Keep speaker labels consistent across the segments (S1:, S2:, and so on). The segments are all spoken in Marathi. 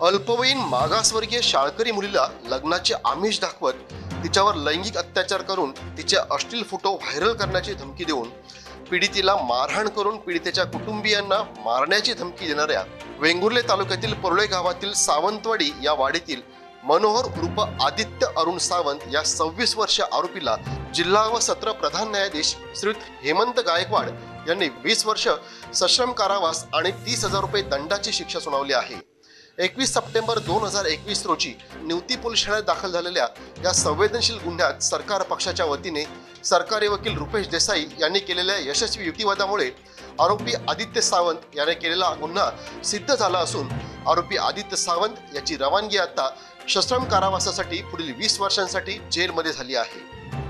S1: अल्पवयीन मागासवर्गीय शाळकरी मुलीला लग्नाचे आमिष दाखवत तिच्यावर लैंगिक अत्याचार करून तिचे अश्लील फोटो व्हायरल करण्याची धमकी देऊन पीडितीला मारहाण करून पीडितेच्या कुटुंबियांना मारण्याची धमकी देणाऱ्या वेंगुर्ले तालुक्यातील परुळे गावातील सावंतवाडी या वाडीतील मनोहर उर्फ आदित्य अरुण सावंत या सव्वीस वर्ष आरोपीला जिल्हा व सत्र प्रधान न्यायाधीश श्रीयुत हेमंत गायकवाड यांनी वीस वर्ष सश्रम कारावास आणि तीस हजार रुपये दंडाची शिक्षा सुनावली आहे. एकवीस सप्टेंबर दोन हजार एकवीस रोजी निवती पोलीस ठाण्यात दाखल झालेल्या या संवेदनशील गुन्ह्यात सरकार पक्षाच्या वतीने सरकारी वकील रुपेश देसाई यांनी केलेल्या यशस्वी युक्तिवादामुळे आरोपी आदित्य सावंत याने केलेला गुन्हा सिद्ध झाला असून आरोपी आदित्य सावंत याची रवानगी आता सश्रम कारावासासाठी पुढील वीस वर्षांसाठी जेलमध्ये झाली आहे.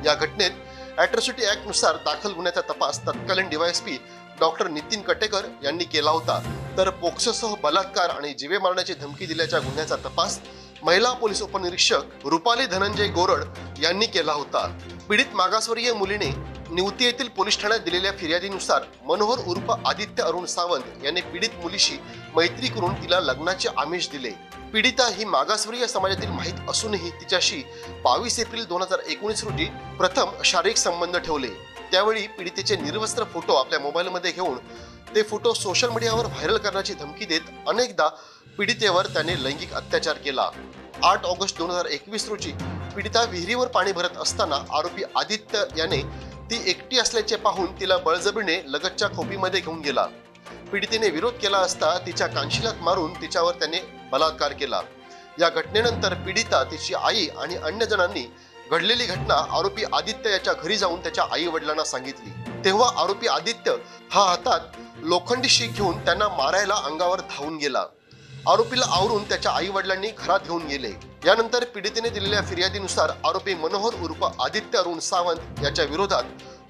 S1: या घटनेत ॲट्रॉसिटी ऍक्टनुसार दाखल गुन्ह्याचा तपास तत्कालीन डीवायएसपी डॉक्टर नितीन कटेकर यांनी केला होता. तर पोक्सोसह बलात्कार आणि जीवे मारण्याची धमकी दिल्याच्या गुन्ह्याचा तपास महिला पोलीस उपनिरीक्षक रुपाली धनंजय गोरड यांनी केला होता. पीडित मागासवर्गीय मुलीने निवती येथील पोलीस ठाण्यात दिलेल्या फिर्यादीनुसार मनोहर उर्फ आदित्य अरुण सावंत यांनी पीडित मुलीशी मैत्री करून तिला लग्नाचे आमिष दिले. पीडिता ही मागासवर्गीय समाजातील माहीत असूनही तिच्याशी बावीस एप्रिल दोन हजार एकोणीस रोजी प्रथम शारीरिक संबंध ठेवले. त्यावेळी पीडितेचे निर्वस्त्र फोटो आपल्या मोबाईलमध्ये घेऊन ते फोटो सोशल मीडियावर व्हायरल करण्याची धमकी देत अनेकदा पीडितेवर त्याने लैंगिक अत्याचार केला. आठ ऑगस्ट दोन हजार एकवीस रोजी पीडिता विहिरीवर पाणी भरत असताना आरोपी आदित्य याने ती एकटी असल्याचे पाहून तिला बळजबीने लगतच्या खोपीमध्ये घेऊन गेला. पीडितेने विरोध केला असता तिच्या कानशिलात मारून तिच्यावर त्याने बलात्कार केला. या घटनेनंतर पीडिता तिची आई आणि अन्य जणांनी घडलेली घटना आरोपी आदित्य याच्या घरी जाऊन त्याच्या आई वडिलांना सांगितली. तेव्हा आरोपी आदित्य हा हातात लोखंडी शीख घेऊन त्यांना मारायला अंगावर धावून गेला. आरोपीला आवरून त्याच्या आई वडिलांनी घरात घेऊन गेले. यानंतर पीडितेने दिलेल्या फिर्यादीनुसार आरोपी मनोहर उर्फ आदित्य अरुण सावंत याच्या विरोधात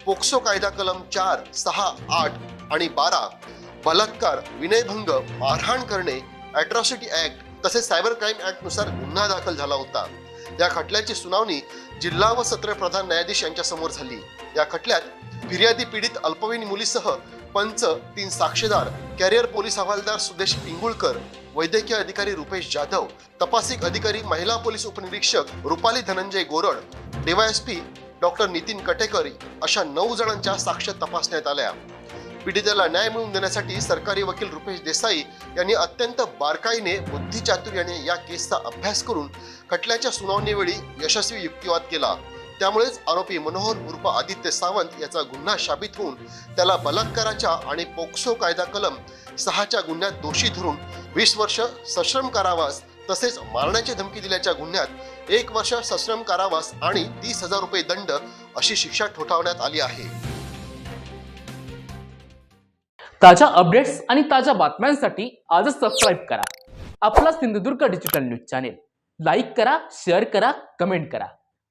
S1: पोक्सो कायदा कलम चार सहा आठ आणि बारा बलात्कार विनयभंग मारहाण करणे अॅट्रॉसिटी ऍक्ट तसेच सायबर क्राईम ऍक्टनुसार गुन्हा दाखल झाला होता. या खटल्याची सुनावणी जिल्हा व सत्र प्रधान न्यायाधीश यांच्या समोर झाली. या खटल्यात फिर्यादी पीडित अल्पवयीन मुलीसह पंच तीन साक्षीदार कॅरियर पोलीस हवालदार सुदेश पिंगुळकर वैद्यकीय अधिकारी रुपेश जाधव तपासिक अधिकारी महिला पोलीस उपनिरीक्षक रुपाली धनंजय गोरड डीवायएसपी डॉक्टर नितीन कटेकर अशा नऊ जणांच्या साक्ष तपासण्यात आल्या. पीडितेला न्याय मिळवून देण्यासाठी सरकारी वकील रुपेश देसाई यांनी अत्यंत बारकाईने बुद्धिचातुर्याने या केसचा अभ्यास करून खटल्याच्या सुनावणीवेळी यशस्वी युक्तिवाद केला. त्यामुळेच आरोपी मनोहर उर्फ आदित्य सावंत याचा गुन्हा शाबित होऊन त्याला बलात्काराच्या आणि पोक्सो कायदा कलम सहाच्या गुन्ह्यात दोषी धरून वीस वर्ष सश्रम कारावास तसेच मारण्याची धमकी दिल्याच्या गुन्ह्यात एक वर्ष सश्रम कारावास आणि तीस हजार रुपये दंड अशी शिक्षा ठोठावण्यात आली आहे.
S2: ताज्या अपडेट्स आणि ताज्या बातम्यांसाठी आजच सबस्क्राईब करा. आपला Sindhudurg digital news channel like करा शेअर करा कमेंट करा.